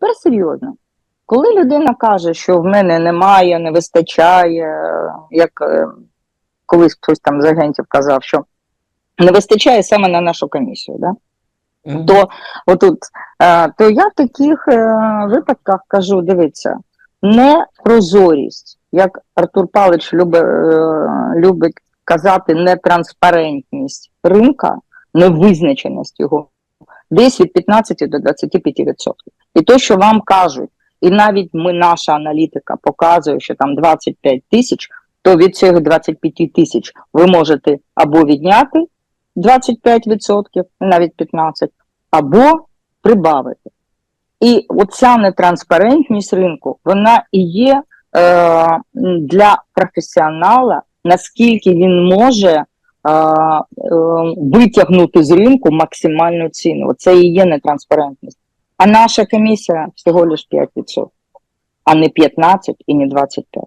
тепер серйозно. Коли людина каже, що в мене немає, не вистачає, як е, колись хтось там з агентів казав, що не вистачає саме на нашу комісію, да? Мгм. то отут, е, то я в таких е, випадках кажу: дивіться, не прозорість, як Артур Павлович любить, любить казати, нетранспарентність ринка, невизначеність його, десь від 15 до 25 відсотків. І то, що вам кажуть, і навіть ми, наша аналітика показує, що там 25 тисяч, то від цих 25 тисяч ви можете або відняти 25%, навіть 15%, або прибавити. І оця нетранспарентність ринку, вона і є е, для професіонала, наскільки він може е, е, витягнути з ринку максимальну ціну. Це і є нетранспарентність. А наша комісія всього лиш 5%, а не 15 і не 25.